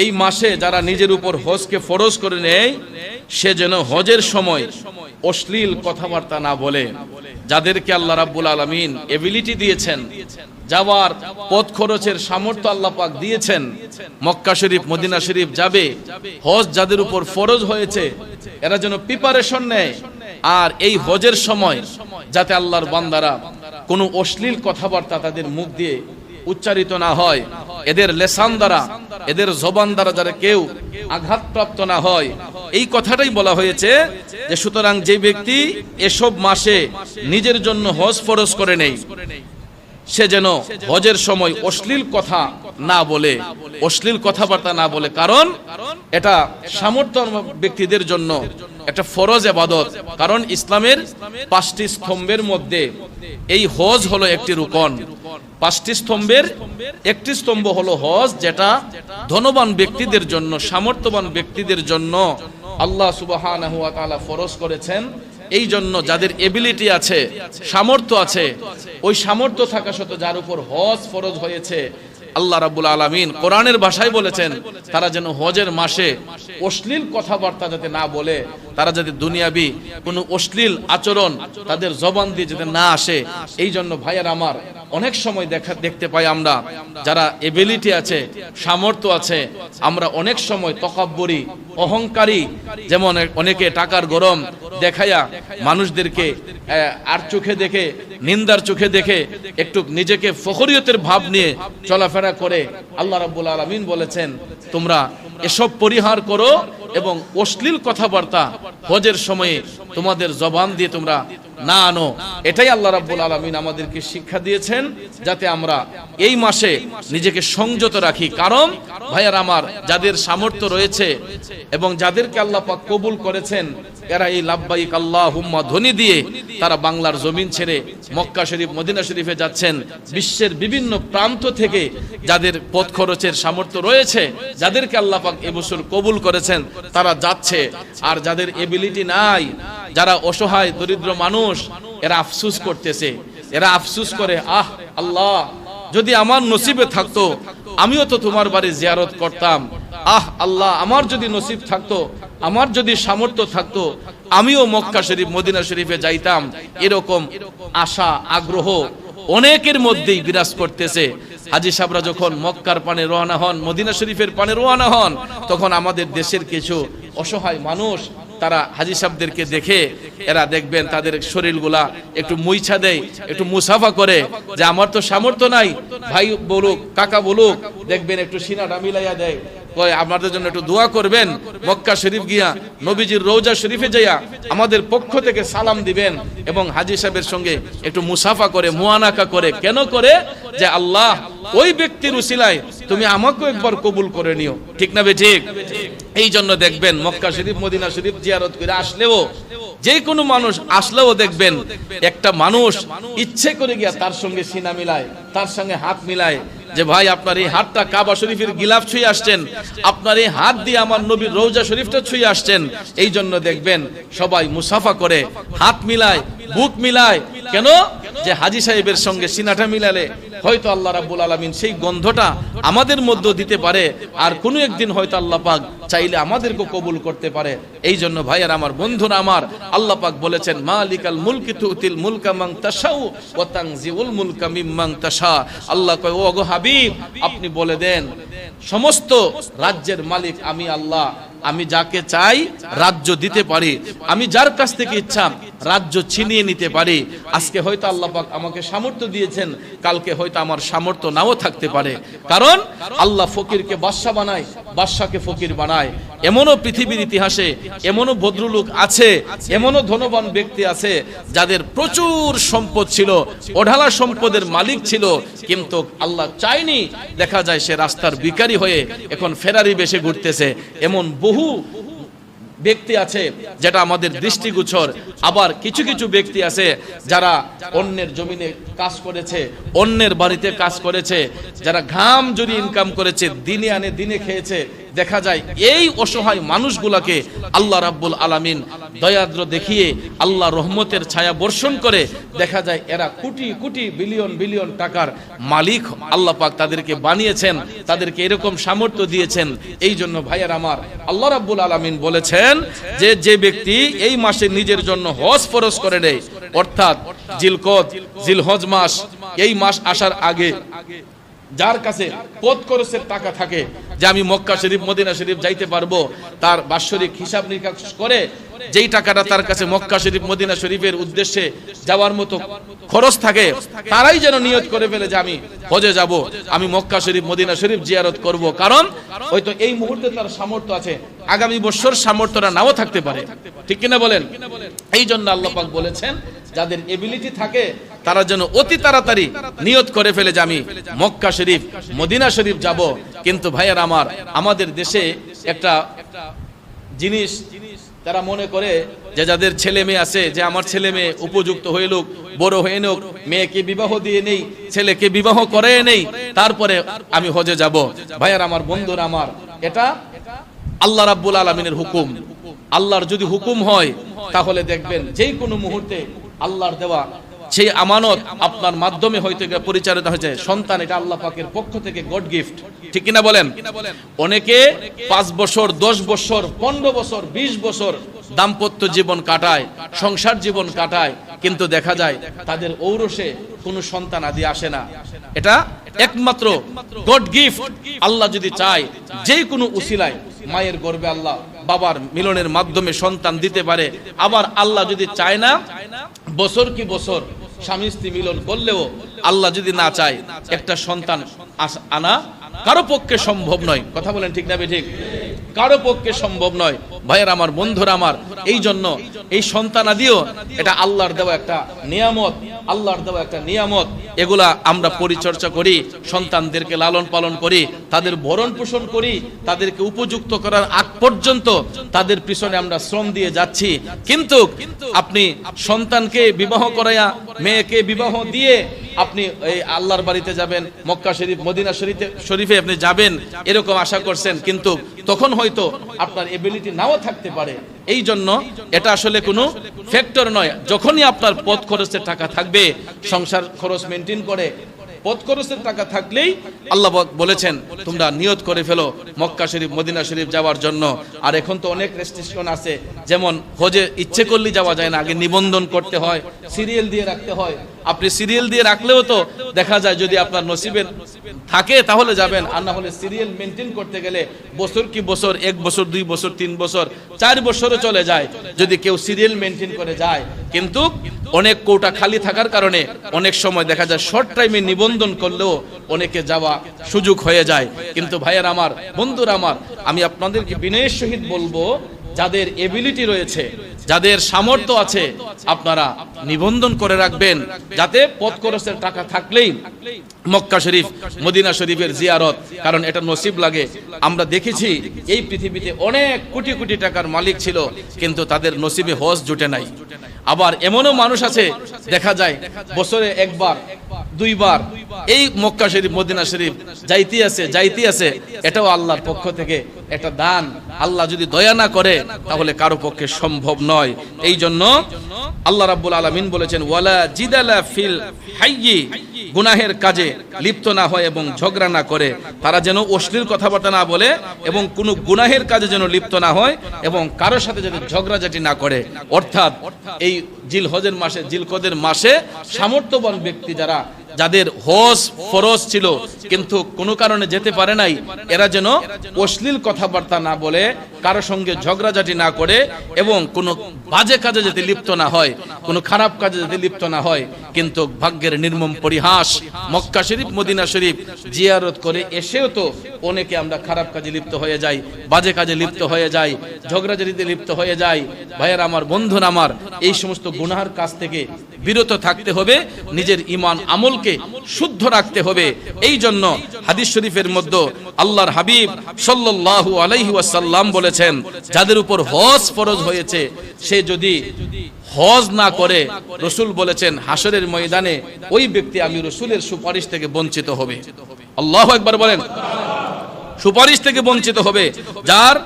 এই মাসে যারা নিজের উপর হজকে ফরজ করে নেয়, সে যেন হজের সময় অশ্লীল কথাবার্তা না বলে। যাদেরকে আল্লাহ রাব্বুল আলমিন এবিলিটি দিয়েছেন, যাওয়ার পথ খরচের সামর্থ্য আল্লাহ পাক দিয়েছেন, মক্কা শরীফ, মদিনা শরীফ যাবে, হজ যাদের উপর ফরজ হয়েছে, এরা যেন প্রিপারেশন নেয়। আর এই হজের সময় যাতে আল্লাহর বান্দারা কোনো অশ্লীল কথাবার্তা তাদের মুখ দিয়ে উচ্চারিত না হয়, এদের লেসান দ্বারা এদের জবান দ্বারা যারা কেউ আঘাতপ্রাপ্ত না হয়, এই কথাটাই বলা হয়েছে যে সুতরাং যে ব্যক্তি এসব মাসে নিজের জন্য হজ ফরজ করে নেই, সে যেন হজের সময় অশ্লীল কথা না বলে, অশ্লীল কথাবার্তা না বলে। কারণ এটা সামর্থ্য ব্যক্তিদের জন্য একটা ফরজ এবাদত কারণ ইসলামের পাঁচটি স্তম্ভের মধ্যে এই হজ হলো একটি রুকন। পাঁচটি স্তম্ভের একটি স্তম্ভ হলো হজ, যেটা ধনবান ব্যক্তিদের জন্য, সামর্থ্যবান ব্যক্তিদের জন্য আল্লাহ তাআলা ফরজ করেছেন। এই জন্য যাদের এবিলিটি আছে, সামর্থ্য আছে, ওই সামর্থ্য থাকা সত্ত্বেও যার উপর হজ ফরজ হয়েছে আল্লাহ রাব্বুল আলামিন কোরআনের ভাষায় বলেছেন, তারা যেন হজের মাসে অশ্লীল কথাবার্তা যাতে না বলে, তারা যাতে দুনিয়াবি কোনো অশ্লীল আচরণ তাদের জবান দিয়ে যাতে না আসে এই জন্য ভাইয়ার আমার অনেক সময় দেখা, দেখতে পাই আমরা, যারা এবিলিটি আছে, সামর্থ্য আছে, আমরা অনেক সময় তকাব্বরি, অহংকারী, যেমন অনেকে টাকার গরম দেখায়া মানুষদেরকে আর চোখে দেখে, নিন্দার চোখে দেখে, একটু নিজেকে ফখরিয়তের ভাব নিয়ে চলাফেরা করে, আল্লাহ রাব্বুল আলামিন বলেছেন, তোমরা এসব পরিহার করো এবং অশ্লীল কথাবার্তা হজের সময়ে তোমাদের জবান দিয়ে তোমরা না আনো। এটাই আল্লাহ রাব্বুল আলামিন আমাদেরকে শিক্ষা দিয়েছেন যাতে আমরা এই মাসে নিজেকে সংযত রাখি। কারণ ভাইয়ার আমার, যাদের সামর্থ্য রয়েছে এবং যাদেরকে আল্লাহ পাক কবুল করেছেন, এরা এই লাভবাইক আল্লাহ হুম্মা ধ্বনি দিয়ে তারা বাংলার জমিন ছেড়ে মক্কা শরীফ, মদিনা শরীফে যাচ্ছেন। বিশ্বের বিভিন্ন প্রান্ত থেকে যাদের পথ খরচের সামর্থ্য রয়েছে, যাদেরকে আল্লাহ পাক এবছর কবুল করেছেন তারা যাচ্ছে। আর যাদের এবিলিটি নাই, যারা অসহায়, দরিদ্র মানুষ, এরা আফসুস করতেছে। এরা আফসুস করে, আহ, আল্লাহ, যদি আমার নসিবে থাকতো, আমিও তো তোমার বাড়ি জিয়ারত করতাম। আহ, আল্লাহ, আমার যদি নসিব থাকতো, আমার যদি সামর্থ্য থাকতো, আমিও মক্কা শরীফ, মদিনা শরীফে যাইতাম। এরকম আশা, আগ্রহ অনেকের মধ্যেই বিরাজ করতেছে। হাজি সাহরা যখন মক্কার পানে রোয়ানা হন, মদিনা শরীফের পানে রোয়ানা হন, তখন আমাদের দেশের কিছু অসহায় মানুষ, তারা হাজি সাহেবদেরকে দেখে এরা দেখবেন তাদের শরীরগুলা একটু মুইছা দেয়, একটু মুসাফা করে, যে আমার তো সামর্থ্য নাই, ভাই বলুক, কাকা বলুক, দেখবেন একটু সিনাটা মিলাইয়া দেয়। আপনাদের জন্য একটু দোয়া করবেন। মক্কা শরীফ গিয়া নবীজির রৌজা শরীফে যাইয়া আমাদের পক্ষ থেকে সালাম দিবেন এবং হাজি সাহেবের সঙ্গে একটু মুসাফা করে মুয়ানাকা করে। কেন করে? যে আল্লাহ, ওই ব্যক্তির উসিলায় তুমি আমাকেও একবার কবুল করে নিও। ঠিক না বে ঠিক? এই জন্য দেখবেন মক্কা শরীফ, মদিনা শরীফ জিয়ারত করে আসলেও যে কোনো মানুষ আসলেও দেখবেন একটা মানুষ ইচ্ছে করে গিয়া তার সঙ্গে সিনা মিলায়, তার সঙ্গে হাত মিলায় যে ভাই, আপনার এই হাতটা কাবা শরীফের গিলাফ ছুঁয়ে আসছেন। আপনার এই হাত দিয়ে আমার নবীর রৌজা শরীফটা ছুঁয়ে আসছেন। এই জন্য দেখবেন সবাই মুসাফা করে, হাত মিলায়, বুক মিলায়। কেন? যে হাজি সাহেবের সঙ্গে সিনাটা মিলালে হয়তো আল্লাহ রাব্বুল আলামিন সেই গন্ধটা আমাদের মধ্যে দিতে পারে, আর কোনো একদিন হয়তো আল্লাহ পাক চাইলে আমাদেরকে কবুল করতে পারে। এই জন্য ভাইয়ার আমার বন্ধুরা আমার, আল্লাহ পাক বলেছেন, মালিকাল মুলকি তুতিল মুলকা মাং তাশাউ ওয়া তানজিউল মুলকা মিম্মাং তাশা। আল্লাহ কয়, ও হাবিব, আপনি বলে দেন, সমস্ত রাজ্যের মালিক আমি আল্লাহ। আমি যাকে চাই রাজ্য দিতে পারি। আমি যার কাছ থেকে ইচ্ছা রাজ্য ছিনিয়ে নিতে পারি। আজকে হয়তো আল্লাহ পাক আমাকে সামর্থ্য দিয়েছেন, কালকে হয়তো আমার সামর্থ্য নাও থাকতে পারে। কারণ আল্লাহ ফকিরকে বাদশা বানায় বাদশাকে ফকির বানায়। এমনও পৃথিবীর ইতিহাসে এমনও ভদ্রলোক আছে, এমনও ধনবান ব্যক্তি আছে, যাদের প্রচুর সম্পদ ছিল ওঢালা সম্পদের মালিক ছিল, কিন্তু আল্লাহ চায়নি। দেখা যায় সে রাস্তার বিকারী হয়ে এখন ফেরারি বেশে ঘুরতেছে। এমন বহু ব্যক্তি আছে যেটা আমাদের দৃষ্টিগোচর। আবার কিছু কিছু ব্যক্তি আছে যারা অন্যের জমিনে কাজ করেছে, অন্যের বাড়িতে কাজ করেছে, যারা ঘাম যদি ইনকাম করেছে, দিনে আনে দিনে খেয়েছে দেখা যায় এই অসহায় মানুষগুলাকে আল্লাহ রাব্বুল আলামিন দয়াদ্র দেখিয়ে আল্লাহ রহমতের ছায়া বর্ষণ করে, দেখা যায় এরা কোটি কোটি বিলিয়ন বিলিয়ন টাকার মালিক আল্লাহ পাক তাদেরকে বানিয়েছেন, তাদেরকে এরকম সামর্থ্য দিয়েছেন। এই জন্য ভাইয়ার আমার, আল্লাহ রাব্বুল আলামিন বলেছেন যে যে ব্যক্তি এই মাসে নিজের জন্য হজ ফরজ করে নেয়, অর্থাৎ জিলকদ, জিলহজ মাস, এই মাস আসার আগে যার কাছে পদ খরচের টাকা থাকে যে আমি মক্কা শরীফ, মদিনা শরীফ যাইতে পারব, তার বাৎসরিক হিসাব নিকাশ করে যেই টাকাটা তার কাছে মক্কা শরীফ, মদিনা শরীফের উদ্দেশ্যে যাওয়ার মতো খরচ থাকে, তারাই যেন নিয়ত করে ফেলে যে আমি হজে যাব, আমি মক্কা শরীফ, মদিনা শরীফ জিয়ারত করব। কারণ হয়তো এই মুহূর্তে তার সামর্থ্য আছে, আগামী বছর সামর্থ্যটা নাও থাকতে পারে। ঠিক কিনা বলেন? এই জন্য আল্লাহ পাক বলেছেন, যাদের এবিলিটি থাকে তারা যেন অতি তাড়াতাড়ি নিয়ত করে ফেলে যে আমি মক্কা শরীফ, মদিনা শরীফ যাব। কিন্তু ভাইয়ার আমার, আমাদের দেশে একটা জিনিস তারা মনে করে যে যাদের ছেলে মেয়ে আছে, যে আমার ছেলে মেয়ে উপযুক্ত হয়ে লোক, বড় হয়ে নোক, মেয়েকে বিবাহ দিয়ে নেই, ছেলেকে বিবাহ করে নেই, তারপরে আমি হজে যাব। ভাইয়ার আমার, বন্ধুর আমার, এটা আল্লাহ রাব্বুল আলমিনের হুকুম। আল্লাহর যদি হুকুম হয়, তাহলে দেখবেন যেই কোনো মুহূর্তে আল্লাহর দেওয়া সেই আমানত আপনার মাধ্যমে হয়তো পরিচালিত হয়েছে। সন্তান, এটা আল্লাহ পাকের পক্ষ থেকে গড গিফট ঠিক কিনা বলেন? অনেকে পাঁচ বছর, দশ বছর, পনেরো বছর, বিশ বছর দাম্পত্য জীবন কাটায়, সংসার জীবন কাটায়, কিন্তু দেখা যায় তাদের ঔরসে কোনো সন্তান আদি আসে না। এটা একমাত্র গড গিফট আল্লাহ যদি চায় যে কোনো উসিলায় মায়ের গর্বে আল্লাহ বাবার মিলনের মাধ্যমে সন্তান দিতে পারে। আবার আল্লাহ যদি চায় না, বছর কি বছর স্বামী স্ত্রী মিলন করলেও আল্লাহ যদি না চায়, একটা সন্তান আনা কারও পক্ষে সম্ভব নয়। কথা বলেন ঠিক না ঠিক কারও পক্ষে সম্ভব নয়। ভাইয়ের আমার, বন্ধুরা আমার এই জন্য এই সন্তান আদিও এটা আল্লাহর দেওয়া একটা নিয়ামত, আল্লাহর দেওয়া একটা নিয়ামত। এগুলা আমরা পরিচর্যা করি, সন্তানদেরকে লালন পালন করি, তাদের ভরণ পোষণ করি, তাদেরকে উপযুক্ত করার আগ পর্যন্ত তাদের পিছনে আমরা শ্রম দিয়ে যাচ্ছি। কিন্তু আপনি সন্তানকে বিবাহ করাইয়া, মেয়েকে বিবাহ দিয়ে আপনি এই আল্লাহর বাড়িতে যাবেন, মক্কা শরীফ, মদিনা শরীফে শরীফে আপনি যাবেন, এরকম আশা করছেন, কিন্তু তখন হয়তো আপনার এবিলিটি নাও থাকতে পারে। এই জন্য এটা আসলে কোনো ফ্যাক্টর নয়। যখনই আপনার পথ খরচের টাকা থাকবে, সংসার খরচ মেনটেন করে, পথ খরচের টাকা থাকলেই আল্লাহ বলেছেন, তোমরা নিয়ত করে ফেলো মক্কা শরীফ, মদিনা শরীফ যাওয়ার জন্য। আর এখন তো অনেক রেস্ট্রিকশন আছে, যেমন হজে ইচ্ছে করলেই যাওয়া যায় না, আগে নিবন্ধন করতে হয় সিরিয়াল দিয়ে রাখতে হয়। আপনি সিরিয়াল দিয়ে রাখলেও তো দেখা যায় যদি আপনার নসিবের থাকে, তাহলে যাবেন। আর না হলে সিরিয়াল মেনটেন করতে গেলে বছর কি বছর, এক বছর, দুই বছর, তিন বছর, চার বছরও চলে যায় যদি কেউ সিরিয়াল মেনটেন করে যায়। কিন্তু অনেক কোটা খালি থাকার কারণে অনেক সময় দেখা যায় শর্ট টাইমে নিবন্ধন করলেও অনেকে যাওয়া সুযোগ হয়ে যায়। কিন্তু ভাইয়ের আমার, বন্ধুরা আমার, আমি আপনাদেরকে বিনয়ের সহিত বলব, যাদের এবিলিটি রয়েছে যাদের সামর্থ্য আছে, আপনারা নিবন্ধন করে রাখবেন, যাতে পথ খরচের টাকা থাকলেই মক্কা শরীফ, মদিনা শরীফের জিয়ারত, কারণ এটা নসিব লাগে। আমরা দেখেছি এই পৃথিবীতে অনেক কোটি কোটি টাকার মালিক ছিল, কিন্তু তাদের নসিবে হজ জুটে নাই। আবার এমনও মানুষ আছে, দেখা যায়, বছরে একবার, দুইবার এই মক্কা শরীফ, মদিনা শরীফ, যাইতে আছে যাইতে আছে, এটাও আল্লাহর পক্ষ থেকে একটা দান। আল্লাহ যদি দয়া না করে, তাহলে কারও পক্ষে সম্ভব নয়। এই জন্য আল্লাহ রাব্বুল আলামিন বলেছেন, ওয়ালা জিদালা ফিল হাইয়ি গুনাহের কাজে লিপ্ত না হয় এবং ঝগড়া না করে। তারা যেন অশ্লীল কথাবার্তা না বলে এবং কোনো গুনাহের কাজে যেন লিপ্ত না হয় এবং কারোর সাথে যাতে ঝগড়াঝাটি না করে। অর্থাৎ এই জিল হজের মাসে, জিলকদের মাসে সামর্থ্যবান ব্যক্তি যারা যাদের হজ ফরজ ছিল, কিন্তু কোনো কারণে যেতে পারে নাই, এরা যেন অশ্লীল কথাবার্তা না বলে, কারও সঙ্গে ঝগড়াঝাটি না করে এবং কোনো বাজে কাজে যাতে লিপ্ত না হয়, কোনো খারাপ কাজে যাতে লিপ্ত না হয়, কিন্তু ভাগ্যের নির্মম পরিহাস মক্কা শরীফ, মদিনা শরীফ জিয়ারত করে এসেও তো অনেকে আমরা খারাপ কাজে লিপ্ত হয়ে যাই, বাজে কাজে লিপ্ত হয়ে যাই, ঝগড়াঝাটিতে লিপ্ত হয়ে যাই। ভাইয়ের আমার, বন্ধুর আমার, এই সমস্ত গুনাহার কাছ থেকে বিরত থাকতে হবে, নিজের ইমান আমলকে শুদ্ধ রাখতে হবে। এই জন্য হাদিস শরীফের মধ্যে আল্লাহর হাবিব সাল্লাল্লাহু আলাইহি ওয়াসাল্লাম বলেছেন, যাদের উপর হজ ফরজ হয়েছে, সে যদি হজ না করে, রসুল বলেছেন হাসরের ময়দানে ওই ব্যক্তি আমি রসুলের সুপারিশ থেকে বঞ্চিত হবে। আল্লাহ একবার বলেন। সুপারিশ থেকে বঞ্চিত হবে। যার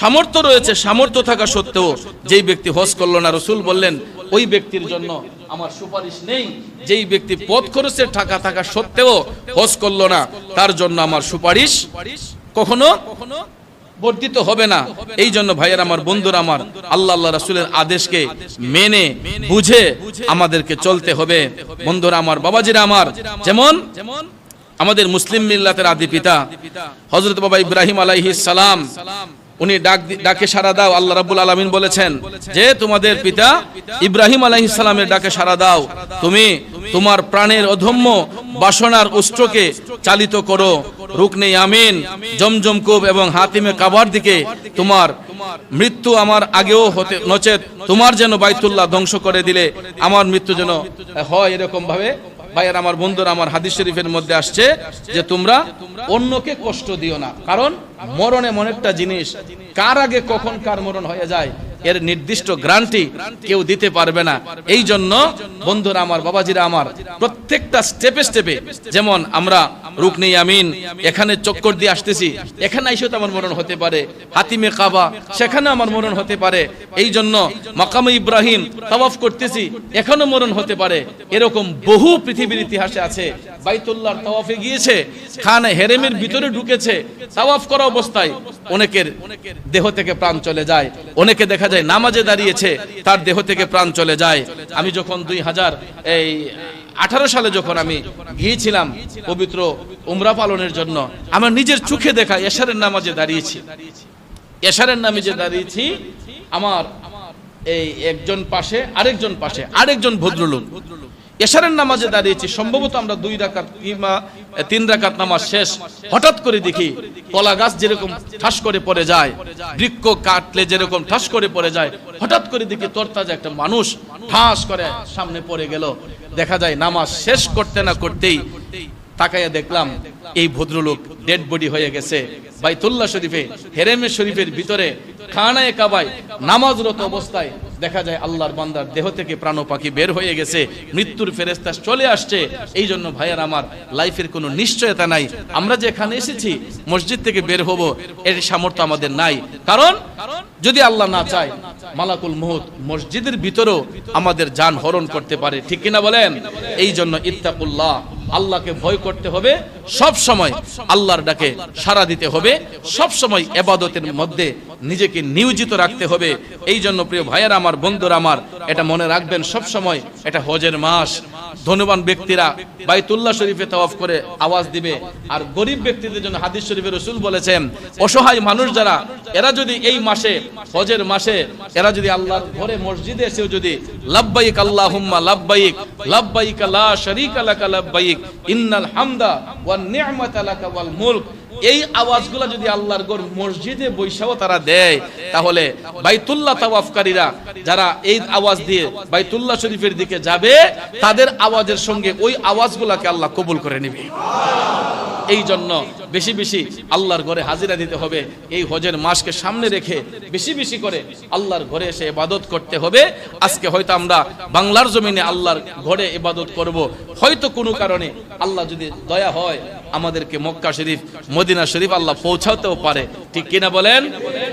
সামর্থ্য রয়েছে, সামর্থ্য থাকা সত্ত্বেও যেই ব্যক্তি হজ করল না, রসুল বললেন ওই ব্যক্তির জন্য আমার সুপারিশ নেই। যেই ব্যক্তি পথ খরচের টাকা থাকা সত্ত্বেও হজ করল না, তার জন্য আমার সুপারিশ কখনো বর্ধিত হবে না। এই জন্য ভাইয়ের আমার, বন্ধুরা আমার, আল্লাহ আল্লাহ রাসুলের আদেশকে মেনে, বুঝে আমাদেরকে চলতে হবে। বন্ধুরা আমার, বাবাজিরা আমার, যেমন আমাদের মুসলিম মিল্লাতের আদি পিতা হজরত বাবা ইব্রাহিম আলাইহিস সালাম উনি ডাক ডাকে সারা দাও, আল্লাহ রাব্বুল আলামিন বলেছেন যে তোমাদের পিতা ইব্রাহিম আলাইহিস সালামের ডাকে সারা দাও। তুমি তোমার প্রাণের অধম্য বাসনার উষ্ট্রকে চালিত করো। রুকনে আমিন জমজম কূপ এবং হাতিমে কাবার দিকে তোমার মৃত্যু আমার আগেও হতে নচেত। তোমার যেন বাইতুল্লাহ ধ্বংস করে দিলে, আমার মৃত্যু যেন হয় এরকম ভাবে ভাইয়ের আমার বন্ধুরা আমার হাদিস শরীফের মধ্যে আসছে যে তোমরা অন্যকে কষ্ট দিও না। কারণ মরণ এমন একটা জিনিস। কার আগে কখন কার মরণ হয়ে যায়? এর নির্দিষ্ট গ্রান্টি কেউ দিতে পারবে না। এই জন্য বন্ধুরা আমার, বাবাজিরা আমার, প্রত্যেকটা স্টেপে স্টেপে, যেমন আমরা রুকনি আমিন এখানে চক্কর দিয়ে আসতেছি, এখানে এসেও তো আমার মরণ হতে পারে। হাতিমে কাবা সেখানে আমার মরণ হতে পারে। এই জন্য মাকামে ইব্রাহিম তাওয়াফ করতেছি এখনও মরণ হতে পারে। এরকম বহু পৃথিবীর ইতিহাসে আছে। বাইতুল্লাহর তাওয়াফে গিয়েছে, খানে হেরেমের ভিতরে ঢুকেছে, তাওয়াফ করা অবস্থায়। অনেকের দেহ থেকে প্রাণ চলে যায়। অনেকে দেখা যায় নামাজে দাঁড়িয়েছে, তার দেহ থেকে প্রাণ চলে যায়। আমি যখন দুই হাজার এই আঠারো সালে যখন আমি গিয়েছিলাম পবিত্র উমরা পালনের জন্য, আমার নিজের চোখে দেখা এশারের নামাজে দাঁড়িয়েছি। এশারের নামে যে দাঁড়িয়েছি, আমার এই একজন পাশে, আরেকজন পাশে, আরেকজন ভদ্রলোক। এশারের নামাজে দাঁড়িয়েছি। সম্ভবত আমরা দুই রাকাত কিংবা তিন রাকাত নামাজ শেষ। হঠাৎ করে দেখি কলা গাছ যেরকম ঠাস করে পড়ে যায়, বৃক্ষ কাটলে যেরকম ঠাস করে পড়ে যায়, হঠাৎ করে দেখি তরতাজা একটা মানুষ ঠাস করে সামনে পড়ে গেল। দেখা যায় নামাজ শেষ করতে না করতেই তাকাইয়া দেখলাম এই ভদ্রলোক ডেড বডি হয়ে গেছে। বাইতুল্লাহ শরীফে, হেরেমে শরীফের ভিতরে খানায় কাবায়, নামাজরত অবস্থায় দেখা যায় আল্লাহর বান্দার দেহ থেকে প্রাণ পাখি বের হয়ে গেছে, মৃত্যুর ফেরেস্তা চলে আসছে। এই জন্য ভাইয়ার আমার লাইফের কোনো নিশ্চয়তা নাই। আমরা যে এখানে এসেছি, মসজিদ থেকে বের হব, এর সামর্থ্য আমাদের নাই। কারণ, যদি আল্লাহ না চায় মালাকুল মুহুত মসজিদের ভিতরেও আমাদের যান হরণ করতে পারে। ঠিক কিনা বলেন? এই জন্য ইত্তাকুল্লাহ, আল্লাহকে ভয় করতে হবে। সব সময় আল্লাহর ডাকে সাড়া দিতে হবে। সব সময় এবাদতের মধ্যে নিজেকে নিয়োজিত রাখতে হবে। এই জন্য প্রিয় ভাইয়ের আমার, বন্ধুরা আমার, এটা মনে রাখবেন, সব সময় এটা হজের মাস। ধনবান ব্যক্তিরা বাইতুল্লাহ শরীফে তাওয়াফ করে আওয়াজ দিবে। আর গরিব ব্যক্তিদের জন্য হাদিস শরীফে রসুল বলেছেন, অসহায় মানুষ যারা, এরা যদি এই মাসে, হজের মাসে এরা যদি আল্লাহর ঘরে মসজিদে এসেও যদি লাব্বাইক আল্লাহুম্মা লাব্বাইক লাব্বাইক লা শারীকা লাকা লাব্বাইক, ইন্নাল হামদা ওয়ান নি'মাতা লাকা ওয়াল মুলক। এই আওয়াজগুলো যদি আল্লাহর ঘর মসজিদে বৈশাও তারা দেয়, তাহলে বাইতুল্লাহ তাওয়াফকারীরা যারা এই আওয়াজ দিয়ে বাইতুল্লাহ শরীফের দিকে যাবে, তাদের আওয়াজের সঙ্গে ওই আওয়াজগুলোকে আল্লাহ কবুল করে নেবে। এই জন্য বেশি বেশি আল্লাহর ঘরে হাজিরা দিতে হবে। এই হজের মাসকে সামনে রেখে বেশি বেশি করে আল্লাহর ঘরে এসে ইবাদত করতে হবে। আজকে হয়তো আমরা বাংলার জমিনে আল্লাহর ঘরে ইবাদত করব। হয়তো কোনো কারণে আল্লাহ যদি দয়া হয়, আমাদেরকে মক্কা শরীফ, মদিনা শরীফ আল্লাহ পৌঁছাতেও পারে। ঠিক কিনা বলেন?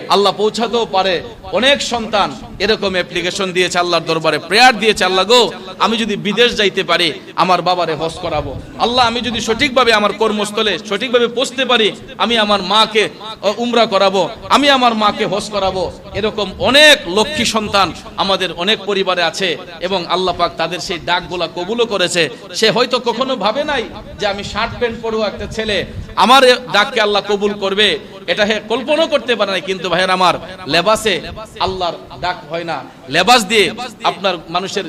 আল্লাহ পৌঁছাতেও পারে। অনেক সন্তান এরকম অ্যাপ্লিকেশন দিয়েছে, আল্লাহর দরবারে প্রেয়ার দিয়েছে, আল্লাহ গো, আমি যদি বিদেশ যাইতে পারি, আমার বাবারে হজ করাবো। আল্লাহ, আমি যদি সঠিকভাবে আমার কর্মস্থলে সঠিকভাবে পৌঁছতে পারি, আমি আমার মাকে উমরা করাবো, আমি আমার মাকে হজ করাবো। এরকম অনেক লক্ষ্মী সন্তান আমাদের অনেক পরিবারে আছে এবং আল্লাহ পাক তাদের সেই ডাকগুলা কবুলও করেছে। সে হয়তো কখনো ভাবে নাই যে আমি শার্ট প্যান্ট পরবো একটা ছেলে। আমার ডাককে আল্লাহ কবুল করবে। এটা হে কল্পনা করতে পারে না কিন্তু ভাইয়ের আমার লেবাসে আল্লাহর ডাক হয় না। লেবাস দিয়ে আপনার মানুষের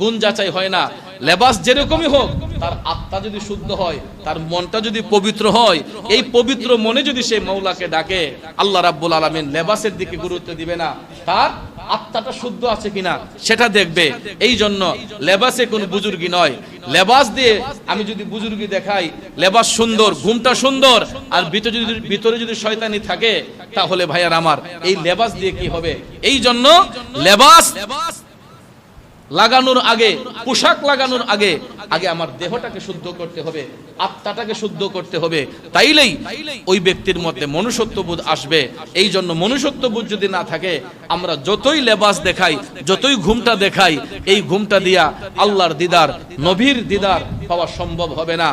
গুণ যাচাই হয় না। লেবাস যেরকমই হোক, তার আত্মা যদি শুদ্ধ হয়, তার মনটা যদি পবিত্র হয়, এই পবিত্র মনে যদি সে মৌলাকে ডাকে, আল্লাহ রাব্বুল আলমিন লেবাসের দিকে গুরুত্ব দিবে না। তার আত্মাটা শুদ্ধ আছে কিনা সেটা দেখবে। এই জন্য লেবাসে কোনো বুজুর্গি নয়। লেবাস দিয়ে আমি যদি বুজুর্গি দেখাই, লেবাস সুন্দর, ঘুমটা সুন্দর, আর ভিতরে যদি ভিতরে যদি শয়তানি থাকে, তাহলে ভাইয়ার আমার। এই লেবাস দিয়ে কি হবে? এই জন্য লেবাস লাগানোর আগে, পোশাক লাগানোর আগে আগে আমার দেহটাকে শুদ্ধ করতে হবে, আত্মাটাকে শুদ্ধ করতে হবে। তাইলেই ওই ব্যক্তির মধ্যে মনুষ্যত্ববোধ আসবে। এই জন্য মনুষ্যত্ববোধ যদি না থাকে, আমরা যতই লেবাস দেখাই, যতই ঘুমটা দেখাই, এই ঘুমটা দিয়া আল্লাহর দিদার নভীর দিদার পাওয়া সম্ভব হবে না।